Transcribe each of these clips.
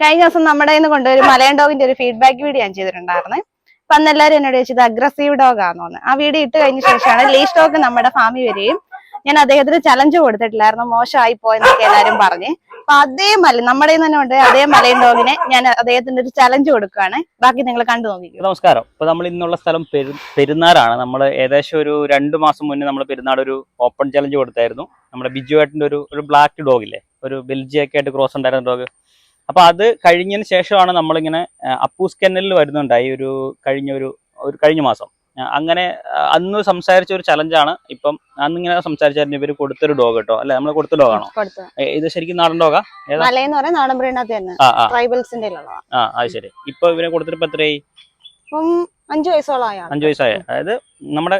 കഴിഞ്ഞ ദിവസം നമ്മുടെ കയ്യിൽ നിന്ന് കൊണ്ടുവരും മലയൻ ഡോഗിന്റെ ഒരു ഫീഡ്ബാക്ക് വീഡിയോ ഞാൻ ചെയ്തിട്ടുണ്ടായിരുന്നു. അപ്പൊ അന്ന് എല്ലാവരും എന്നോട് ചോദിച്ചത് അഗ്രസീവ് ഡോഗ് ആണെന്ന് ആ വീഡിയോ ഇട്ട് കഴിഞ്ഞ ശേഷമാണ് ലീഷ് ഡോഗ് നമ്മുടെ ഫാമിൽ വരികയും ഞാൻ അദ്ദേഹത്തിന് ചലഞ്ച് കൊടുത്തിട്ടില്ലായിരുന്നു മോശമായി പോയെന്നൊക്കെ എല്ലാവരും പറഞ്ഞ്. അപ്പൊ അതേ മല നമ്മുടെ തന്നെ ഉണ്ട് അതേ മലയൻ ഡോഗിനെ ഞാൻ അദ്ദേഹത്തിന്റെ ഒരു ചലഞ്ച് കൊടുക്കുകയാണ്. ബാക്കി നിങ്ങൾ കണ്ടു നോക്കി നമസ്കാരം. ഇപ്പൊ നമ്മൾ ഇന്നുള്ള സ്ഥലം പെരു പെരുന്നാറാണ് നമ്മൾ ഏകദേശം ഒരു രണ്ടു മാസം മുന്നേ നമ്മൾ പെരുന്നാൾ ഒരു ഓപ്പൺ ചലഞ്ച് കൊടുത്തായിരുന്നു. നമ്മുടെ ബിജു ഏട്ടിന്റെ ഒരു ഒരു ബ്ലാക്ക് ഡോഗില്ലേ ഒരു ബെൽജിയൊക്കെ ആയിട്ട് ക്രോസ് ഉണ്ടായിരുന്ന ഡോഗ് അപ്പൊ അത് കഴിഞ്ഞതിന് ശേഷമാണ് നമ്മളിങ്ങനെ അപ്പൂസ് കെന്നലിൽ വരുന്നുണ്ടായി ഒരു കഴിഞ്ഞ ഒരു ഒരു കഴിഞ്ഞ മാസം. അങ്ങനെ അന്ന് സംസാരിച്ച ഒരു ചലഞ്ചാണ്. ഇപ്പം അന്നിങ്ങനെ സംസാരിച്ചായിരുന്നു. ഇവർ കൊടുത്തൊരു ഡോഗ് കേട്ടോ. അല്ലെ നമ്മൾ കൊടുത്ത ഡോഗാണോ? ഇത് ശരിക്കും നാടൻ ഡോഗാ? ട്രൈബൽസിന്റെ ആ അത് ശരി. ഇപ്പൊ ഇവരെ കൊടുത്തിട്ട് ഇപ്പൊ എത്രയായി? അഞ്ചു വയസ്സോളായ അഞ്ചു വയസ്സായ. അതായത് നമ്മുടെ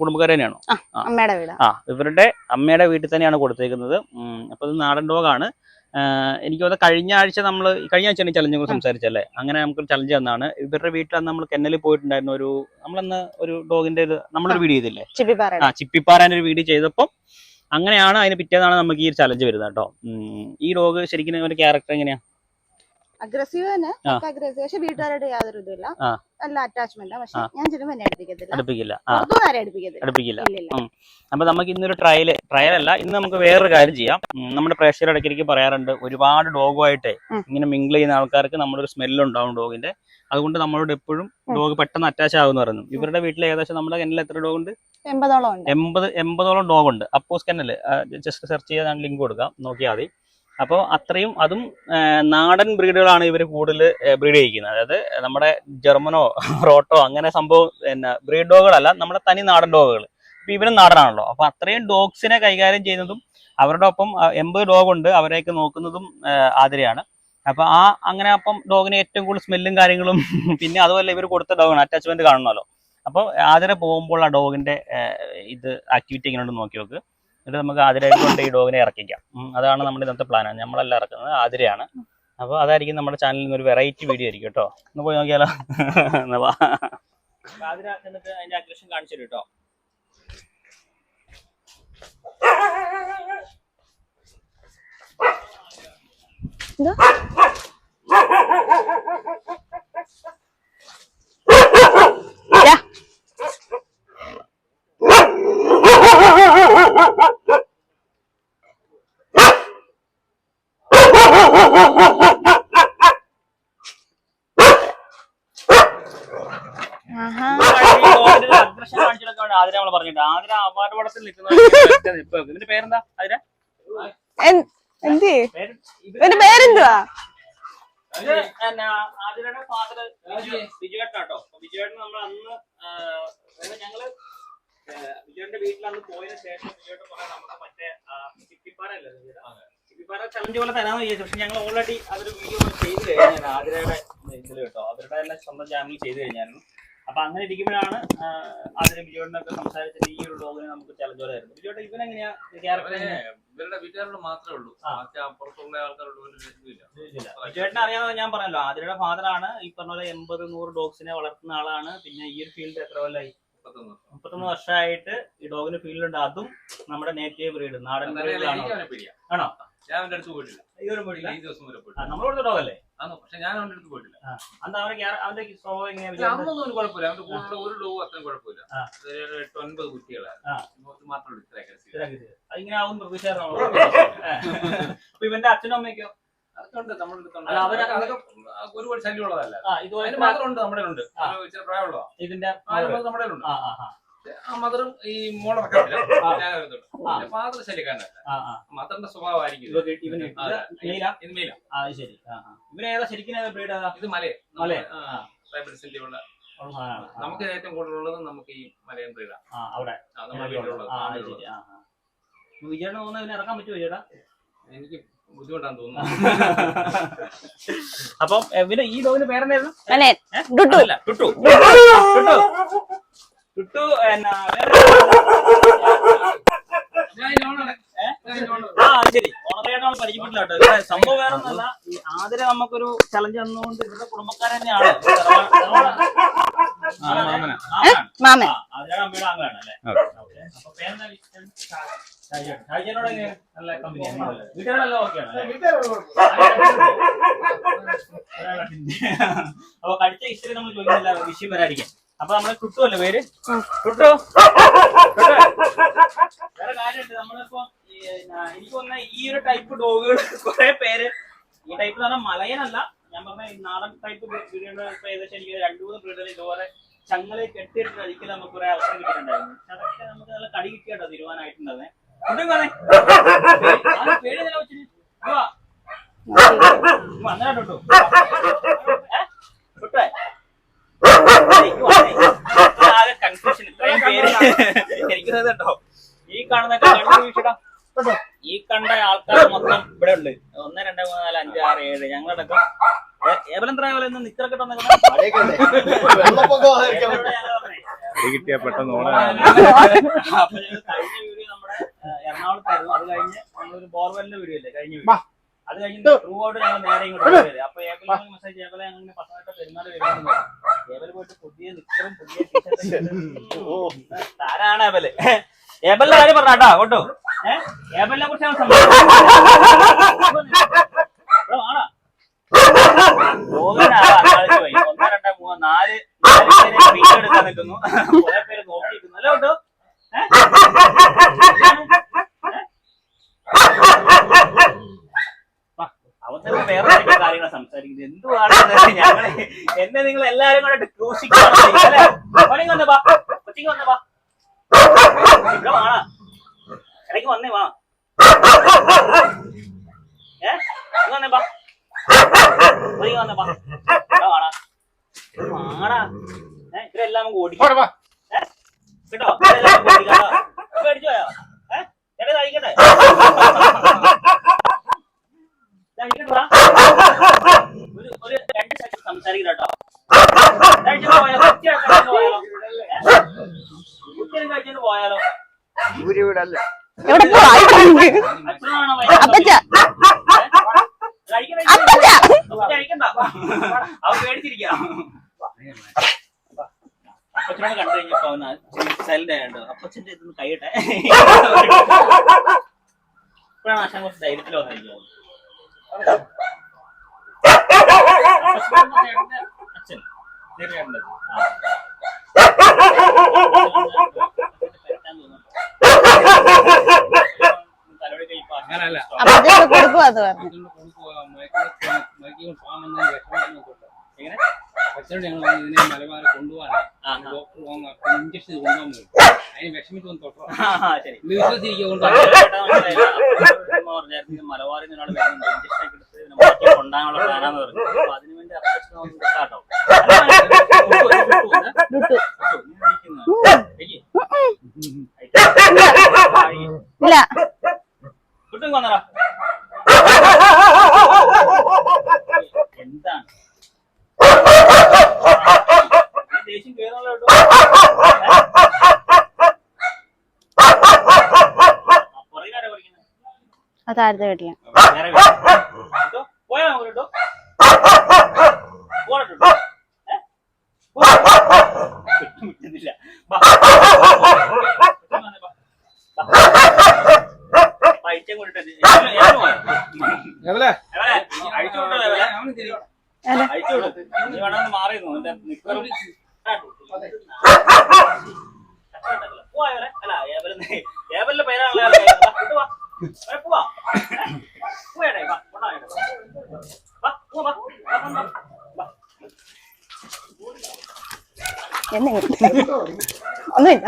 കുടുംബക്കാർ തന്നെയാണോ? അമ്മയുടെ വീട്. ആ ഇവരുടെ അമ്മയുടെ വീട്ടിൽ തന്നെയാണ് കൊടുത്തേക്കുന്നത്. അപ്പൊ ഇത് നാടൻ ഡോഗാണ്. എനിക്ക് തോന്നുന്നത് കഴിഞ്ഞ ആഴ്ച നമ്മൾ കഴിഞ്ഞ ആഴ്ചയാണ് ചലഞ്ചിനെ കുറിച്ച് സംസാരിച്ചല്ലേ അങ്ങനെ നമുക്ക് ചലഞ്ച് തന്നാണ് ഇവരുടെ വീട്ടിൽ അന്ന് നമ്മൾ കെന്നലിൽ പോയിട്ടുണ്ടായിരുന്നു ഒരു നമ്മളന്ന് ഒരു ഡോഗിന്റെ ഒരു നമ്മളൊരു വീഡിയോ ചെയ്തില്ലേ? ആ ചിപ്പിപ്പാറാന്റെ ഒരു വീഡിയോ ചെയ്തപ്പോൾ അങ്ങനെയാണ് അതിന് പിറ്റേന്നാണ് നമുക്ക് ഈ ഒരു ചലഞ്ച് വരുന്നത് കേട്ടോ. ഈ ഡോഗ് ശരിക്കും ഒരു ക്യാരക്ടർ എങ്ങനെയാ? അഗ്രസീവ് തന്നെ. അഗ്രസീവ് പക്ഷെ വീട്ടുകാരുടെ യാതൊരു ഇതുമില്ല. നല്ല അറ്റാച്ച്മെന്റ് പക്ഷെ. ഞാൻ ചെല്ലുമ്പോൾ എന്നെ അടുപ്പിക്കത്തില്ല. അടുപ്പിക്കില്ല. അടുപ്പിക്കില്ല. അപ്പൊ നമുക്ക് ഇന്നൊരു ട്രയൽ ട്രയൽ അല്ല ഇന്ന് നമുക്ക് വേറൊരു കാര്യം ചെയ്യാം. നമ്മുടെ പ്രേക്ഷകരുടെ ഇടയ്ക്കിടയ്ക്ക് പറയാറുണ്ട് ഒരുപാട് ഡോഗുമായിട്ട്. ഇങ്ങനെ മിങ്കിൾ ചെയ്യുന്ന ആൾക്കാർക്ക് നമ്മളൊരു സ്മെല്ല് ഉണ്ടാവും ഡോഗിന്റെ. അതുകൊണ്ട് നമ്മളോട് എപ്പോഴും ഡോഗ് പെട്ടെന്ന് അറ്റാച്ച് ആകുമെന്ന് പറഞ്ഞു ഇവരുടെ വീട്ടിൽ ഏകദേശം നമ്മുടെ കെന്നിൽ എത്ര ഡോഗ് ഉണ്ട് എൺപതോളം ഉണ്ട്. എൺപത് എൺപതോളം ഡോഗ് ഉണ്ട് അപ്പോസ് കെനൽ ജസ്റ്റ് സെർച്ച് ചെയ്ത് ലിങ്ക് കൊടുക്കാം. നോക്കിയാൽ മതി. അപ്പോൾ അത്രയും അതും നാടൻ ബ്രീഡുകളാണ് ഇവർ കൂടുതൽ ബ്രീഡ് ചെയ്യിക്കുന്നത്. അതായത് നമ്മുടെ ജർമ്മനോ റോട്ടോ അങ്ങനെ സംഭവം പിന്നെ ബ്രീഡ് ഡോഗുകളല്ല നമ്മുടെ തനി നാടൻ ഡോഗുകൾ ഇപ്പൊ ഇവരും നാടനാണല്ലോ. അപ്പൊ അത്രയും ഡോഗ്സിനെ കൈകാര്യം ചെയ്യുന്നതും അവരുടെ ഒപ്പം എൺപത് ഡോഗ് ഉണ്ട് അവരെയൊക്കെ നോക്കുന്നതും ആതിരയാണ്. അപ്പൊ ആ അങ്ങനെ അപ്പം ഡോഗിന് ഏറ്റവും കൂടുതൽ സ്മെല്ലും കാര്യങ്ങളും പിന്നെ അതുപോലെ ഇവർ കൊടുത്ത ഡോഗാണ് അറ്റാച്ച്മെന്റ് കാണണമല്ലോ അപ്പോൾ ആതിര പോകുമ്പോൾ ആ ഡോഗിന്റെ ഇത് ആക്ടിവിറ്റി എങ്ങനെയുണ്ടെന്ന് നോക്കി നോക്ക്. എന്നിട്ട് നമുക്ക് ആതിരയായിട്ട് കൊണ്ട് ഈ ഡോഗിനെ ഇറക്കിക്കാം. അതാണ് നമ്മുടെ ഇന്നത്തെ പ്ലാൻ നമ്മളെല്ലാം ഇറക്കുന്നത് ആതിരയാണ്. അപ്പോൾ അതായിരിക്കും നമ്മുടെ ചാനലിൽ നിന്ന് ഒരു വെറൈറ്റി വീഡിയോ ആയിരിക്കും കേട്ടോ. ഒന്ന് പോയി നോക്കിയാലോ? എന്നാ വാ. അപ്പൊ ആതിര എന്നിട്ട് അതിന്റെ അഗ്രഷൻ കാണിച്ചു കേട്ടോ. എന്താ? ആതിര നമ്മൾ പറഞ്ഞിട്ട് ആതിര അപാരപടത്തിൽ നിൽക്കുന്ന ഇപ്പൊ ഇതിന്റെ പേരെന്താ ആതിര? ഇവന്റെ പേരെന്തുവാ? ആതിരയുടെ ഫാദർ വിജയേട്ടനാട്ടോ വിജയേട്ടൻ നമ്മൾ അന്ന് ഞങ്ങൾ ആ, വിജയേട്ടന്റെ വീട്ടിൽ അന്ന് പോയതിനു ശേഷം വിജയോട്ട് കുറെ നമ്മുടെ മറ്റേ ചിപ്പിപ്പാറ അല്ലേ ചിപ്പിപ്പാറ ചലഞ്ച് പോലെ തരാന്ന് വിചാരിച്ചു. പക്ഷെ ഞങ്ങൾ ഓൾറെഡി അതൊരു വീഡിയോ ചെയ്ത് കഴിഞ്ഞാൽ ആതിരയുടെ ഇതിൽ കേട്ടോ. അവരുടെ തന്നെ സ്വന്തം ചാനലിൽ ചെയ്ത് കഴിഞ്ഞായിരുന്നു. അപ്പൊ അങ്ങനെ ഇരിക്കുമ്പോഴാണ് ആതിര വിജയോടിനൊക്കെ സംസാരിച്ചിട്ട് ഈ ഒരു ഡോഗിനെ നമുക്ക് ചലഞ്ച് പോലെ ആയിരുന്നു വിജയോട്ട് ഇവനെങ്ങനെയാ ക്യാരക്ടർ അവരെ ഇവരുടെ വീട്ടുകാരോട് മാത്രമേ ഉള്ളൂ. അപ്പുറത്തുള്ള ആൾക്കാരോട് വിജയേട്ടനെ അറിയാമെന്ന് ഞാൻ പറഞ്ഞല്ലോ. ആതിരയുടെ ഫാദറാണ് ഈ പറഞ്ഞ പോലെ എൺപത് നൂറ് ഡോഗ്സിനെ വളർത്തുന്ന ആളാണ്. പിന്നെ ഈ ഒരു ഫീൽഡ് എത്ര കൊല്ലായി? മുപ്പത്തൊന്ന് വർഷം. വർഷമായിട്ട് ഈ ഡോഗിന് ഫീൽഡുണ്ട് അതും നമ്മുടെ നേറ്റീവ് ബ്രീഡ് നാടൻ ബ്രീഡിലാണ്. ആണോ? ഞാൻ അവന്റെ അടുത്ത് പോയിട്ടില്ല. പോയിട്ടില്ല ഈ ദിവസം വരെ പോയിട്ടില്ല. നമ്മൾ കൊടുത്ത ഡോഗല്ലേ ആണോ പക്ഷെ ഞാൻ അവന്റെ അടുത്ത് പോയിട്ടില്ല. അന്ന് അവന്റെ സ്വഭാവം എങ്ങനെയാ? അന്നൊന്നും കുഴപ്പമില്ല. അവന്റെ ഒരു ഡോഗ് അത്രയും കുഴപ്പമില്ല. എട്ട് ഒൻപത് മാത്രമേ. അതിങ്ങനെ ആവും പ്രതീക്ഷയായിരുന്നു അപ്പൊ ഇവന്റെ അച്ഛനും അമ്മയ്ക്കോ? ഒരുപാട് ശല്യമുള്ളതല്ല. ഇതുപോലെ മാത്രമുണ്ട് നമ്മുടെ ഉണ്ട് പ്രായമുള്ളതാ. ഇതിന്റെ നമ്മുടെ ഉണ്ട് ആ മദറും ഈ മോളിറക്കില്ല ആ. ഞാൻ ഫാദർ ആ മദറിന്റെ സ്വഭാവമായിരിക്കും ഇത്. മെയിലാ ശരി. ആ ആ. ഇവന് ഏതാ ശരിക്കും ബ്രീഡ് ഏതാ? ഇത് മലയെ മലയെ? ഉള്ള. നമുക്ക് ഏറ്റവും കൂടുതലുള്ളത് നമുക്ക് ഈ മലയൻ ബ്രീഡാ ആ. അവിടെ. നമ്മുടെ വീട്ടിലുള്ളത്. വിജയണ്ണ തോന്നുന്ന ഇവനെ ഇറക്കാൻ പറ്റുമോ ചേട്ടാ? എനിക്ക് ബുദ്ധിമുട്ടാന്ന് തോന്നുന്നു. അപ്പം ഇവന് ഈ ഡോഗിന്റെ പേരെന്തായിരുന്നു? എന്നാ. ആ ശരി. പരിചയപ്പെട്ടില്ല കേട്ടോ ഇവിടെ സംഭവം വേറെ ഒന്നല്ല ഈ ആതിര നമുക്കൊരു ചലഞ്ച് തന്നുകൊണ്ട് ഇവരുടെ കുടുംബക്കാരൻ തന്നെയാണ്. ആ, മാമനാ. ആമനാണ്. മാമൻ. ആതിരയുടെ അമ്മയുടെ ആങ്ങളാണ് അല്ലേ? അപ്പൊ പേരെന്താ? വിളിച്ചത്? നല്ല കമ്പനിയാണ് വീട്ടുകാരെല്ലാം ഓക്കെയാണ് അപ്പൊ കടിച്ച ഹിസ്റ്ററി നമ്മൾ ചോദിക്കുന്നില്ല. വിഷയം വരാതിരിക്കാൻ. അപ്പൊ നമ്മൾ അല്ലേ പേര്? കിട്ടോ വേറെ കാര്യമുണ്ട്. നമ്മളിപ്പോ എനിക്ക് തോന്നുന്ന ഈ ഒരു ടൈപ്പ് ഡോഗുകൾ കുറെ പേര് ഈ ടൈപ്പ് എന്ന് പറഞ്ഞാൽ മലയനല്ല. ഞാൻ പറഞ്ഞ നാടൻ ടൈപ്പ് ഇപ്പൊ ഏകദേശം എനിക്ക് രണ്ടു മൂന്ന് ബ്രീഡുകൾ ഇതുപോലെ ചങ്ങളെ കെട്ടിയിട്ട് കഴിക്കാൻ നമുക്ക് കുറെ അവസരം കിട്ടിയിട്ടുണ്ടായിരുന്നു. അതൊക്കെ നമുക്ക് നല്ല കടി കിട്ടിയാട്ടോ തീരുമാനമായിട്ടുണ്ടായിരുന്നേ കുട്ടും പേര് നില വെച്ചിട്ട് വാ. വന്നോ ട്ടോ. കുട്ടേ. ആകെ കൺഫ്യൂഷൻ ഇത്രയും പേര് ഈ കാണുന്ന കണ്ണൂർ വീഴ്ചടാ ഈ കണ്ട ആൾക്കാർ മൊത്തം ഇവിടെ ഉണ്ട് ഒന്ന് രണ്ട് മൂന്ന് നാല് അഞ്ച് ആറ് ഏഴ് ഞങ്ങളടക്കം ഏവലെത്ര ഏവലെന്ന് നിക്കറൊക്കെ കിട്ടിയ പെട്ടെന്ന് അപ്പൊ കഴിഞ്ഞ വീഡിയോ നമ്മുടെ എറണാകുളത്തായിരുന്നു അത് കഴിഞ്ഞ് നമ്മളൊരു ബോർവെല്ലിന്റെ വീഡിയോ ഇല്ലേ കഴിഞ്ഞ വീഡിയോ അത് കഴിഞ്ഞ് ത്രൂ ഔട്ട് ഞങ്ങൾ നേരെ ഇങ്ങോട്ട് അപ്പൊ മെസ്സേജ് ഏബലെ അങ്ങനെ പത്തനംതിട്ട പെരുന്നാൾ വരുന്നത് ഏബൽ പോയിട്ട് പുതിയ നിക്കറും പുതിയ ടീഷർട്ടും താരാണ് ഏബൽ ഏബലിന്റെ കാര്യം പറഞ്ഞാട്ടോ കേട്ടോ ഏഹ് ഏബലിനെ കുറിച്ചാണ് സംഭവം ആണോ പോകാനാ ആലോചിച്ച് പോയി. ഒന്ന് രണ്ട് മൂന്ന് നാല്. പേരെ വീഡിയോ എടുക്കാൻ നിൽക്കുന്നു. കുറെ പേര് നോക്കിയിരിക്കുന്നു. അല്ലേ കേട്ടോ അവസരം വേറെ കാര്യങ്ങൾ സംസാരിക്കുന്നത്. എന്തുവാണ് ഇത്? എന്നെ നിങ്ങൾ എല്ലാരും കൂടെ കൊച്ചിങ് വന്നേ വാ. കൊച്ചിങ് വന്നേ വാ. ഇവിടെ വാണ ഇടയ്ക്ക് വന്നേ വാ. ഏ? വന്നേ വാ. വന്നേ വാ. ഇവിടെ വാണ വാടാ ഏ? ഇവരെല്ലാം നമുക്ക് ഓടിക്കും. കേട്ടോ ഇവരെല്ലാം ഓടിക്കാം. അടിച്ചു പോയോ ഏ? ചേട്ടാ കഴിക്കട്ടെ. ഒരു രണ്ട് സെക്കൻഡ് സംസാരിക്കണം കേട്ടോ പോയാലോ? പോയാലോ? എവിടെ പോവാ? അപ്പച്ച. അപ്പച്ച. കഴിക്കണ്ട. അവൻ പേടിച്ചിരിക്കാം. അപ്പച്ചനോട് കണ്ടു കഴിഞ്ഞപ്പോ സൈലന്റ് ആയുണ്ട് അപ്പച്ചന്റെ ഇതൊന്ന് കഴിയട്ടെ. ഇപ്പോഴാണ് ആശാൻ കുറച്ച് ധൈര്യത്തിൽ വന്നിരിക്കുന്നത് അപ്പച്ചൊക്കെ കൊടുക്കും അത് പറഞ്ഞു. അച്ഛനോട് ഞങ്ങൾ ഇതിനെ മലബാർ കൊണ്ടുപോകാൻ. ഡോക്ടർ പോകുന്ന ഇഞ്ചക്ഷൻ കൊണ്ടുപോകാൻ പോയി അതിന് വിഷമിച്ച് തൊട്ടോ ഇത് മലബാറിൽ നിന്ന് ഒരാൾ. ഇഞ്ചക്ഷൻ എടുത്ത് കൊണ്ടുപോകാനുള്ള പ്ലാനാന്ന് പറഞ്ഞു. അപ്പൊ അതിന് വേണ്ടി അപ്പച്ചനെ ഒന്ന് വിട്ടാട്ടോ. അല്ല, അത് താഴത്തെ വീട്ടില വേറെ വീട്. കേട്ടോ? പോയാ നമുക്ക് കേട്ടോ? പോകണം കേട്ടോ? ഏ? പോ. കിട്ടുന്നില്ല. വാ. കൊച്ചിൻ വന്നേ, വാ. വാ. വാ, ഇച്ചയും കൂടിയിട്ട് ഇത് ഏവല്- ഏവൽ പോയോ? എവിടെ? ഏവലെ, അഴിച്ചു വിട്ടോ ഏവലെ? അവന് തിരി. അഴിച്ചു വിട്. നീ വേണമെന്ന് മാറി നിന്നോ. നിന്റെ നിക്കറും പോവാ ഏവലെ? അല്ല, ഏവല്- ഏവലിന്റെ പേരാണല്ലോ ഏവലെ. വാ, ഇട്ട് വാ. ഏ, പോവാ. ഏ? പോയേടെ, വാ, കൊണ്ടുവാ ഏവലെ. വാ, പോവാ, വാ. വാ, വാ, വാ. എന്നെങ്കിലും ഒന്നുമില്ല.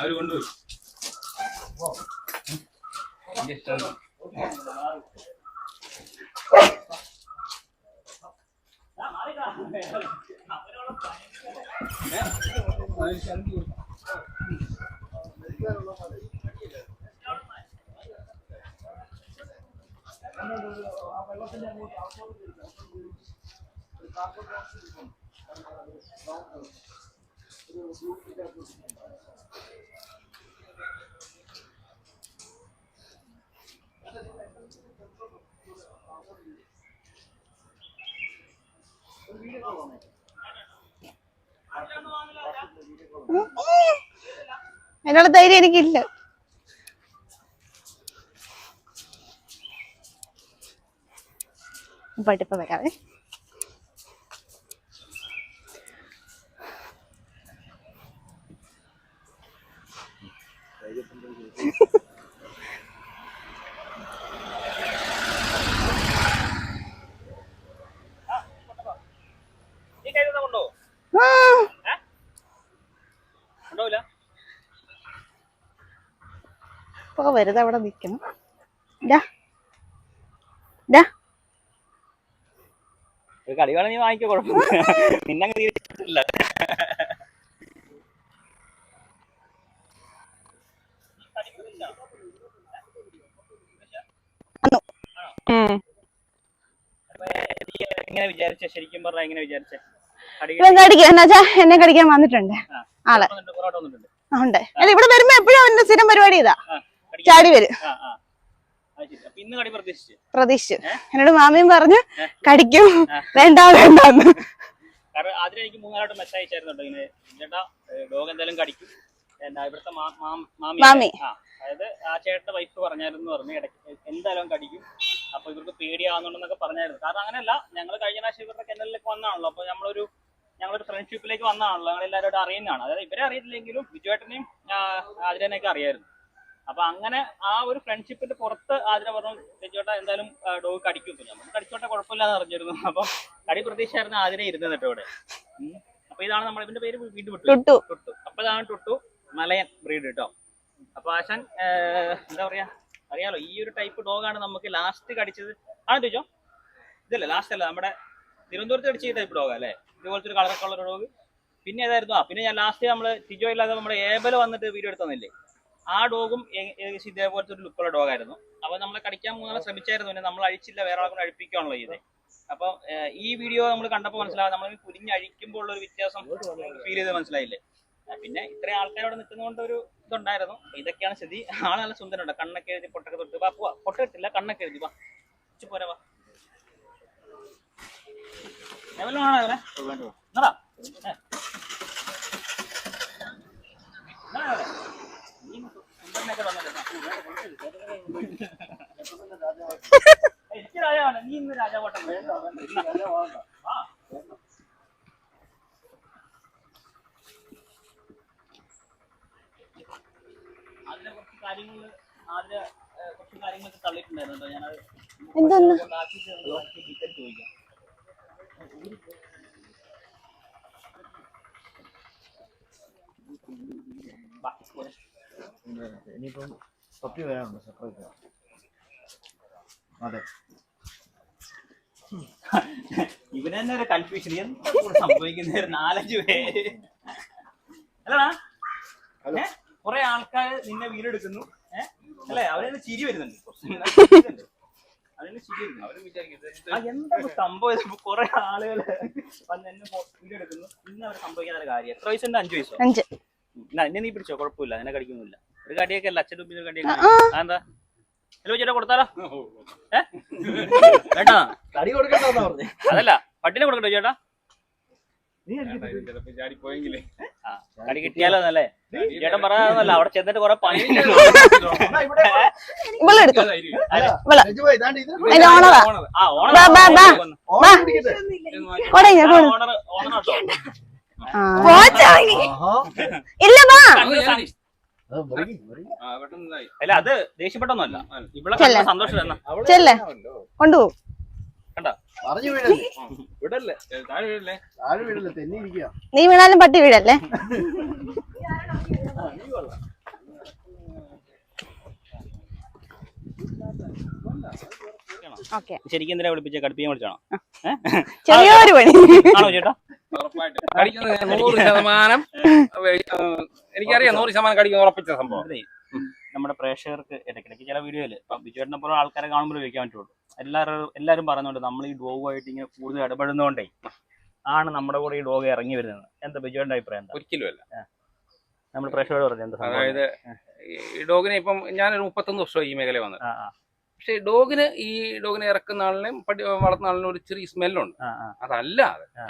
അവർ കൊണ്ടുപോയി അതിനുള്ള ധൈര്യം എനിക്കില്ല. പോയിട്ട് വരാവേ. വെറുതെ അവിടെ ഒരു കളികളെ നീ വാങ്ങിക്കോ കുഴപ്പമില്ല. നിന്നങ്ങ് കടിക്കാൻ എന്നെ കടിക്കാൻ വന്നിട്ടുണ്ട് ആളെ. ഉണ്ട്. അല്ല ഇവിടെ വരുമ്പോ എപ്പോഴും അവന്റെ സ്ഥിരം പരിപാടി ഇതാ? ചാടി വരും. പ്രതീക്ഷിച്ചു? എന്നോട് മാമിയും പറഞ്ഞു കടിക്കും. വേണ്ട വേണ്ട വേണ്ടാന്ന് കാരണം അതിന് എനിക്ക് മൂന്നാലോട്ട് മെസ്സേജ് അയച്ചായിരുന്നു കേട്ടോ ഇങ്ങനെ ചേട്ടാ ഡോഗ് എന്തായാലും കടിക്കും. എന്താ ഇവിടുത്തെ മാ- മാമി. അതായത് ആ ചേട്ടന്റെ വൈഫ് പറഞ്ഞായിരുന്നു പറഞ്ഞു ഇടയ്ക്ക് എന്തായാലും കടിക്കും. അപ്പൊ ഇവർക്ക് പേടിയാവുന്നുണ്ടെന്നൊക്കെ പറഞ്ഞായിരുന്നു. കാരണം അങ്ങനെയല്ല ഞങ്ങൾ കഴിഞ്ഞ പ്രാവശ്യം ഇവരുടെ കെന്നലിലേക്ക് വന്നാണല്ലോ. അപ്പൊ നമ്മളൊരു ഞങ്ങളൊരു ഫ്രണ്ട്ഷിപ്പിലേക്ക് വന്നാണല്ലോ. ഞങ്ങൾ എല്ലാവരും അറിയുന്നതാണ്. അതായത് ഇവരെ അറിയില്ലെങ്കിലും ബിജുവേട്ടനെയും ആതിരനെയൊക്കെ അറിയായിരുന്നു. അപ്പൊ അങ്ങനെ ആ ഒരു ഫ്രണ്ട്ഷിപ്പിന്റെ പുറത്ത് ആതിര പറഞ്ഞു ബിജുവേട്ട എന്തായാലും ഡോഗ് കടിക്കും നമുക്ക് കടിച്ചോട്ടെ കുഴപ്പമില്ലാന്ന് അറിഞ്ഞിരുന്നു അപ്പൊ കടി പ്രതീക്ഷയായിരുന്നു ആതിര ഇരുന്നത് കേട്ടോ ഇവിടെ. അപ്പൊ ഇതാണ് നമ്മൾ ഇതിന്റെ പേര് വീണ്ടും വിട്ടു. ടുട്ടു. ടുട്ടു. അപ്പൊ ഇതാണ് ടുട്ടു മലയൻ ബ്രീഡ് കേട്ടോ അപ്പൊ ആശാൻ എന്താ പറയാ അറിയാലോ ഈ ഒരു ടൈപ്പ് ഡോഗാണ് നമുക്ക് ലാസ്റ്റ് കടിച്ചത്. ആണ് ചോദിച്ചോ ഇതല്ല ലാസ്റ്റ് അല്ല നമ്മുടെ തിരുവനന്തപുരത്ത് കടിച്ച ഈ ടൈപ്പ് ഡോഗ് അല്ലേ? ഇതുപോലത്തെ ഒരു കളറൊക്കെ ഉള്ള ഡോഗ് പിന്നെ ഏതായിരുന്നു? ആ പിന്നെ ഞാൻ ലാസ്റ്റ് നമ്മൾ ടിജോ ഇല്ലാതെ നമ്മുടെ ഏബൽ വന്നിട്ട് വീഡിയോ എടുത്തന്നില്ലേ ആ ഡോഗും ഏകദേശം ഇതേപോലത്തെ ഒരു ലുക്കുള്ള ഡോഗായിരുന്നു അപ്പൊ നമ്മളെ കടിക്കാൻ മൂന്നാളെ ശ്രമിച്ചായിരുന്നു. പിന്നെ നമ്മൾ അഴിച്ചില്ല വേറെ ആൾക്കൂടെ അഴിപ്പിക്കുകയാണല്ലോ ഇത് അപ്പൊ ഈ വീഡിയോ നമ്മൾ കണ്ടപ്പോൾ മനസ്സിലാവും നമ്മൾ കുരിഞ്ഞഴിക്കുമ്പോൾ ഉള്ള ഒരു വ്യത്യാസം ഫീൽ ചെയ്ത് മനസ്സിലായില്ലേ? പിന്നെ ഇത്രയും ആൾക്കാരോട് നിൽക്കുന്നതുകൊണ്ട് ഒരു ഇതുണ്ടായിരുന്നു. ഇതൊക്കെയാണ് സ്ഥിതി ആൾ നല്ല സുന്ദരമുണ്ട് കണ്ണൊക്കെ എഴുതി പൊട്ടൊക്കെ തൊട്ട് വാ പോവാ. പൊട്ട ഇട്ടില്ല കണ്ണൊക്കെ എഴുതി വാ. ഉച്ച പോരാ വാ. എവല്ലോ ആണോ എന്നടാ ഏ. എന്നാ ഇവനെ? നീ സുന്ദരനൊക്കെ വന്നിട്ട് എനിക്ക് രാജാവാണ് നീ ഇന്ന് രാജാവട്ടം ആ അതിനെ കുറച്ച് കാര്യങ്ങൾ ആദ്യ കുറച്ച് കാര്യങ്ങളൊക്കെ തള്ളിയിട്ടുണ്ടായിരുന്നു കേട്ടോ ഞാനത് എന്തൊന്ന് ആക്കിയിട്ട് ബാക്കി ഡീറ്റെയിൽ ചോദിക്കാം വാ, പോരെ. പപ്പി വരാനുണ്ട് സെപ്പറേറ്റ് അതെ. ഇവന് തന്നെ ഒരു കൺഫ്യൂഷൻ എന്താ സംഭവിക്കുന്ന ഒരു നാലഞ്ച് പേര്. അല്ലടാ ഏ? കുറെ ആൾക്കാർ നിന്നെ വീടെടുക്കുന്നു. എടുക്കുന്നു അല്ലേ? അവരെ ചിരി വരുന്നുണ്ട് അവരെ ചിരി വരുന്നു അവർ വിചാരിക്കുന്നത് ആ, എന്താ സംഭവം? കുറെ ആളുകൾ വന്ന് എന്നെ വീഡിയോ എടുക്കുന്നു ഇന്ന് അവർ സംഭവിക്കാത്ത കാര്യം. എത്ര വയസ്സുണ്ട്? അഞ്ചു വയസ്സോ? അഞ്ച്. എന്നാ എന്നെ നീ പിടിച്ചോ? കുഴപ്പമില്ല. അതിനെ കടിക്കൊന്നുമില്ല ഒരു കടിയൊക്കെ അല്ല മുമ്പിൽ ഒരു കടിയൊക്കെ. എന്താ ഹലോ ചേട്ടാ കൊടുത്താലോ? ഏ? വേണ്ട കടി കൊടുക്കണ്ടെന്നാ പറഞ്ഞേ. അതല്ല പട്ടിനെ കൊടുക്കണ്ടോ ചേട്ടാ? കടി കിട്ടിയാലോ എന്നല്ലേ ചേട്ടൻ പറയാന്നല്ല അവിടെ ചെന്നിട്ട് കൊറേ പണി. ഇല്ല അല്ല അത് ദേഷ്യപ്പെട്ടൊന്നുമല്ല. ഇവിടെ. സന്തോഷം കൊണ്ടുപോകും. കണ്ടോ? പറഞ്ഞു വീഴല്ലേ? വിടല്ലേ? താഴെ വീടല്ലേ താഴെ വീഴല്ലേ? തെന്നിയിരിക്കുക നീ വീണാലും പട്ടി വീഴല്ലേ? ഓക്കെ. ശരിക്കും എന്തിനാ വിളിപ്പിച്ച? കടുപ്പിക്കാൻ വിളിച്ചാണോ? ചെറിയൊരു പണി. ആണോ ചേട്ടാ? ഉറപ്പായിട്ട്. കടിക്കുന്നത് നൂറ് ശതമാനം എനിക്കറിയാം നൂറ് ശതമാനം കടിക്കുന്ന ഉറപ്പിച്ച സംഭവം. നമ്മുടെ പ്രേക്ഷകർക്ക് ഇടയ്ക്കിടയ്ക്ക് ചില വീഡിയോയിൽ ഇപ്പൊ ബിജുവേട്ടനെ പോലെ ആൾക്കാരെ കാണുമ്പോൾ ചോദിക്കാൻ പറ്റുള്ളൂ. എല്ലാവരും എല്ലാവരും പറയുന്നുണ്ട് നമ്മൾ ഈ ഡോഗുമായിട്ട് ഇങ്ങനെ കൂടുതൽ ഇടപെടുന്നതുകൊണ്ടേ ആണ് നമ്മുടെ കൂടെ ഈ ഡോഗ് ഇറങ്ങി വരുന്നത്. എന്താ ബിജുവേട്ടന്റെ അഭിപ്രായം എന്താ? ഒരിക്കലും അല്ല. നമ്മൾ പ്രേക്ഷകരോട് പറഞ്ഞു എന്താ? അതായത് ഈ ഡോഗിനെ ഇപ്പം ഞാനൊരു മുപ്പത്തൊന്ന് വർഷമായി ഈ മേഖല വന്നത്. പക്ഷെ ഡോഗിന് ഈ ഡോഗിനെ ഇറക്കുന്ന ആളിനെയും പട്ടി വളർത്തുന്ന ആളിനും ഒരു ചെറിയ സ്മെല്ലുണ്ട്. അതല്ല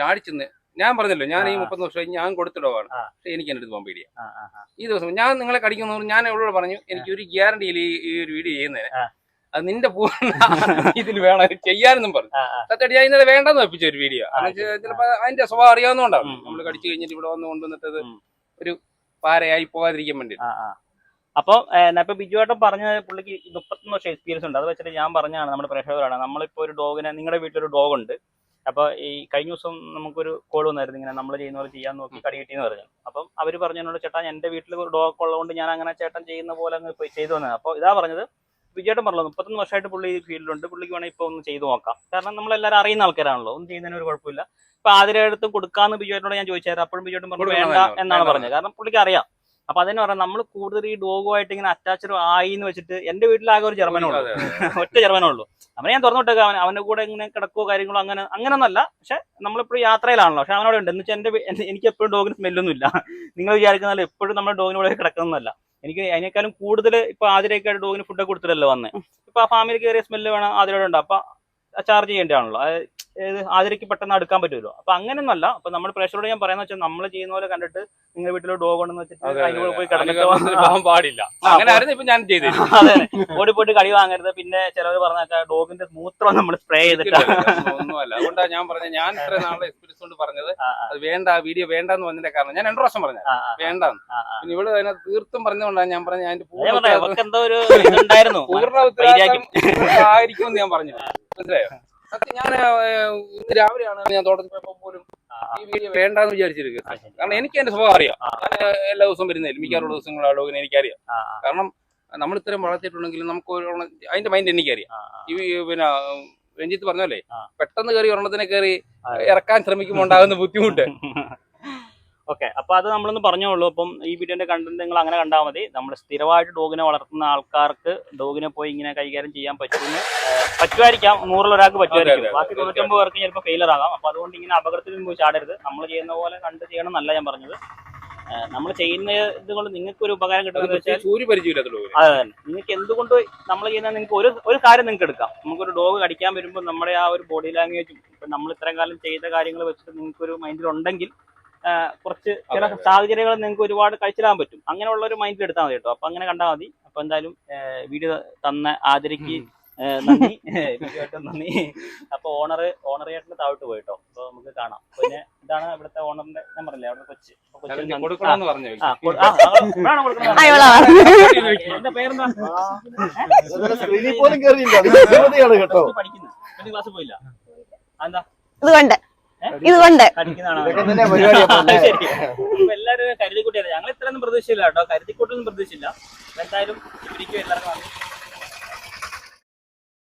ചാടിച്ചെന്ന് ഞാൻ പറഞ്ഞല്ലോ ഞാൻ ഈ മുപ്പത് വർഷം ഞാൻ കൊടുത്തിടവാണ്. എനിക്ക് എന്റെ അടുത്ത് പോകാൻ പേടിയാ. ഈ ദിവസം ഞാൻ നിങ്ങളെ കടിക്കുന്നു ഞാൻ എവിടെ പറഞ്ഞു എനിക്ക് ഒരു ഗ്യാരണ്ടിയിൽ ഈ ഒരു വീഡിയോ ചെയ്യുന്നതിന് അത് നിന്റെ പൂർണ ഇതിൽ വേണം ചെയ്യാനെന്നും പറഞ്ഞു. സത്യമായിട്ട് ഞാൻ ഇന്നലെ വേണ്ടെന്ന് വെപ്പിച്ച ഒരു വീഡിയോ. ചിലപ്പോ അതിന്റെ സ്വഭാവം ഉം. നമ്മൾ കടിച്ചു കഴിഞ്ഞിട്ട് ഇവിടെ വന്ന് കൊണ്ടുവന്നിട്ടത് ഒരു പാരയായി പോകാതിരിക്കാൻ വേണ്ടി. അപ്പോൾ ഇപ്പൊ ബിജുവായിട്ട് പറഞ്ഞ പുള്ളിക്ക് മുപ്പത്തൊന്ന് വർഷം എക്സ്പീരിയൻസ് ഉണ്ട്. അത് വെച്ചിട്ട് ഞാൻ പറഞ്ഞാണ് നമ്മുടെ പ്രേക്ഷകരാണ് നമ്മളിപ്പോ ഒരു ഡോഗിനെ നിങ്ങളുടെ വീട്ടിൽ ഒരു ഡോഗ് ഉണ്ട്. അപ്പൊ ഈ കഴിഞ്ഞ ദിവസം നമുക്കൊരു കോൾ വന്നായിരുന്നു. ഇങ്ങനെ നമ്മൾ ചെയ്യുന്ന പോലെ ചെയ്യാൻ നോക്കി കടി കിട്ടിയെന്ന് പറഞ്ഞു. അപ്പം അവർ പറഞ്ഞു എന്നോട് ചേട്ടാ എന്റെ വീട്ടിൽ ഒരു ഡോഗ് ഉള്ളതുകൊണ്ട് ഞാൻ അങ്ങനെ ചേട്ടൻ ചെയ്യുന്ന പോലെ അങ്ങ് പോയി ചെയ്തു വന്നത് അപ്പോൾ ഇതാ പറഞ്ഞത്. വിജയേട്ടൻ പറഞ്ഞല്ലോ മുപ്പത്തൊന്ന് വർഷമായിട്ട് പുള്ളി ഈ ഫീൽഡിലുണ്ട്. പുള്ളിക്ക് വേണമെങ്കിൽ ഇപ്പൊ ഒന്ന് ചെയ്തു നോക്കാം. കാരണം നമ്മൾ നമ്മളെല്ലാവരും അറിയുന്ന ആൾക്കാരാണല്ലോ. ഒന്നും ചെയ്യുന്നതിന് ഒരു കുഴപ്പമില്ല. ഇപ്പൊ ആതിരെ അടുത്ത് കൊടുക്കാന്ന് ബിജുവേട്ടനോട് ഞാൻ ചോദിച്ചായിരുന്നു. അപ്പോഴും ബിജുവേട്ടൻ പറഞ്ഞു വേണ്ട. എന്നാണ് പറഞ്ഞത്. കാരണം പുള്ളിക്ക് അറിയാം. അപ്പൊ അതിന് പറയാം നമ്മൾ കൂടുതൽ ഈ ഡോഗുമായിട്ട് ഇങ്ങനെ അറ്റാച്ച്ഡ് ആയി എന്ന് വെച്ചിട്ട് എന്റെ വീട്ടിലാകെ ഒരു അതെ, ഒറ്റ ജർമ്മനുള്ളൂ അവനെ ഞാൻ തുറന്നുവിട്ടേക്കാം. അവൻ അവന്റെ കൂടെ ഇങ്ങനെ കിടക്കോ കാര്യങ്ങളോ അങ്ങനെ അങ്ങനൊന്നല്ല പക്ഷെ നമ്മളിപ്പോഴും യാത്രയിലാണല്ലോ. പക്ഷെ അവനോട് ഉണ്ട്. എന്ന് വെച്ചാൽ എന്റെ എനിക്ക് എപ്പോഴും ഡോഗിന് സ്മെല്ലൊന്നുമില്ല. നിങ്ങൾ വിചാരിക്കുന്ന എപ്പോഴും നമ്മുടെ ഡോഗിനോട് കിടക്കുന്നതല്ല. എനിക്ക് അതിനേക്കാളും കൂടുതൽ ഇപ്പൊ ആതിരയൊക്കെ ഡോഗിന് ഫുഡ് കൊടുത്തിട്ടല്ലോ വന്നേ. ഇപ്പൊ ആ ഫാമിലി കയറിയ സ്മെല്ല് വേണം ആതിരയോട് ഉണ്ട് അപ്പൊ ചാർജ് ചെയ്യേണ്ടതാണല്ലോ. അത് ഏത് ആതിരയ്ക്ക് പെട്ടെന്ന് അടുക്കാൻ പറ്റുമല്ലോ അപ്പൊ അങ്ങനെയൊന്നല്ല. അപ്പൊ നമ്മൾ പ്രേക്ഷകരോട് ഞാൻ പറയുന്ന വെച്ചാൽ നമ്മൾ ചെയ്യുന്ന പോലെ കണ്ടിട്ട് നിങ്ങളുടെ വീട്ടിൽ ഡോഗ് ഉണ്ടെന്ന് വെച്ചിട്ട് പോയി അതിന് പാടില്ല. ചെയ്തത്. അതെ ഓടി പോയിട്ട് കടി വാങ്ങരുത്. പിന്നെ ചിലവർ പറഞ്ഞ ഡോഗിന്റെ മൂത്രം നമ്മൾ സ്പ്രേ ചെയ്തിട്ട്. ഒന്നുമല്ല. അതുകൊണ്ടാണ് ഞാൻ പറഞ്ഞത് ഞാൻ ഇത്ര നാളെ എക്സ്പീരിയൻസ് കൊണ്ട് പറഞ്ഞത് അത് വേണ്ട വീഡിയോ വീഡിയോ വേണ്ടെന്ന് പറഞ്ഞതിന്റെ കാരണം ഞാൻ രണ്ടു പ്രാവശ്യം പറഞ്ഞു ആ. പിന്നെ ഇവൾ അതിനകത്ത് തീർത്തും പറഞ്ഞുകൊണ്ടാണ് ഞാൻ പറഞ്ഞ അതിന്റെ അതേ പൂർണ പൂർണ ഉത്തരവാദിത്വം ആയിരിക്കുമെന്ന് ഞാൻ പറഞ്ഞു. മനസ്സിലായോ? സത്യം ഞാൻ ഇന്ന് രാവിലെയാണ് ഞാൻ തോട്ടത്തിൽ പോയപ്പോൾ പോലും ഈ വീഡിയോ വേണ്ടെന്ന് വിചാരിച്ചിരിക്കുന്നത്. കാരണം എനിക്ക് എന്റെ സ്വഭാവം അറിയാം. ഞാൻ എല്ലാ ദിവസവും വരുന്നതിൽ മിക്കവാറുള്ള ദിവസങ്ങൾ എനിക്കറിയാം. കാരണം നമ്മൾ ഇത്രയും വളർത്തിയിട്ടുണ്ടെങ്കിലും നമുക്ക് അതിന്റെ മൈൻഡ് എനിക്കറിയാം. ഈ പിന്നെ രഞ്ജിത്ത് പറഞ്ഞല്ലേ. പെട്ടെന്ന് കയറി ഒരെണ്ണത്തിനെ കയറി. ഇറക്കാൻ ശ്രമിക്കുമ്പോൾ ഉണ്ടാകുന്ന ബുദ്ധിമുട്ട്. ഓക്കെ അപ്പൊ അത് നമ്മളൊന്ന് പറഞ്ഞോളൂ. അപ്പം ഈ വീഡിയോന്റെ കണ്ടന്റ് നിങ്ങൾ അങ്ങനെ കണ്ടാൽ മതി. നമ്മൾ സ്ഥിരമായിട്ട് ഡോഗിനെ വളർത്തുന്ന ആൾക്കാർക്ക് ഡോഗിനെ പോയി ഇങ്ങനെ കൈകാര്യം ചെയ്യാൻ പറ്റുമെന്ന് പറ്റുമായിരിക്കാം. നൂറിലൊരാൾക്ക് പറ്റുമായിരിക്കും. ബാക്കി തൊണ്ണൂറ്റൊമ്പത് പേർക്ക് ചിലപ്പോൾ ഫെയിലർ ആകാം. അപ്പോൾ അതുകൊണ്ട് ഇങ്ങനെ അപകടത്തിൽ പോയി ചാടരുത്. നമ്മൾ ചെയ്യുന്ന പോലെ കണ്ട് ചെയ്യണം എന്നല്ല ഞാൻ പറഞ്ഞത്. നമ്മൾ ചെയ്യുന്ന ഇതുകൊണ്ട് നിങ്ങൾക്ക് ഒരു ഉപകാരം കിട്ടുന്നത് അതെ തന്നെ നിങ്ങൾക്ക് എന്തുകൊണ്ട് നമ്മൾ ചെയ്യുന്ന നിങ്ങൾക്ക് ഒരു ഒരു കാര്യം നിങ്ങൾക്ക് എടുക്കാം. നമുക്കൊരു ഡോഗ് കടിക്കാൻ വരുമ്പോൾ നമ്മുടെ ആ ഒരു ബോഡി ലാംഗ്വേജും ഇപ്പൊ നമ്മൾ ഇത്രയും കാലം ചെയ്ത കാര്യങ്ങൾ വെച്ചിട്ട് നിങ്ങൾക്ക് ഒരു മൈൻഡിൽ ഉണ്ടെങ്കിൽ കുറച്ച് ചില. സാഹചര്യങ്ങൾ നിങ്ങൾക്ക് ഒരുപാട് കഴിച്ചിടാൻ പറ്റും. അങ്ങനെയുള്ള ഒരു മൈൻഡിൽ എടുത്താൽ മതി കേട്ടോ. അപ്പൊ അങ്ങനെ കണ്ടാൽ മതി. അപ്പൊ എന്തായാലും വീഡിയോ തന്ന ആദരിക്ക് നന്ദി. നന്ദി. അപ്പൊ ഓണർ ഓണർ ചേട്ടന് താഴോട്ട് പോയിട്ടോ അപ്പൊ നമുക്ക് കാണാം. പിന്നെ ഇതാണ് ഇവിടുത്തെ ഓണറിന്റെ നമ്പർ അല്ലേ അവിടെ കൊച്ച്. എന്റെ പേരെന്താ? പഠിക്കുന്നു. ക്ലാസ് പോയില്ല. എന്താ ഇതുകൊണ്ട് ഇതുകൊണ്ട്. എല്ലാരും കരുതിക്കുട്ടിയാണ് ഞങ്ങൾ ഇത്രയൊന്നും പ്രതീക്ഷയില്ല കേട്ടോ. കരുതിക്കുട്ടൊന്നും പ്രതീക്ഷയില്ല എന്തായാലും ഇവരിക്കും എല്ലാവർക്കും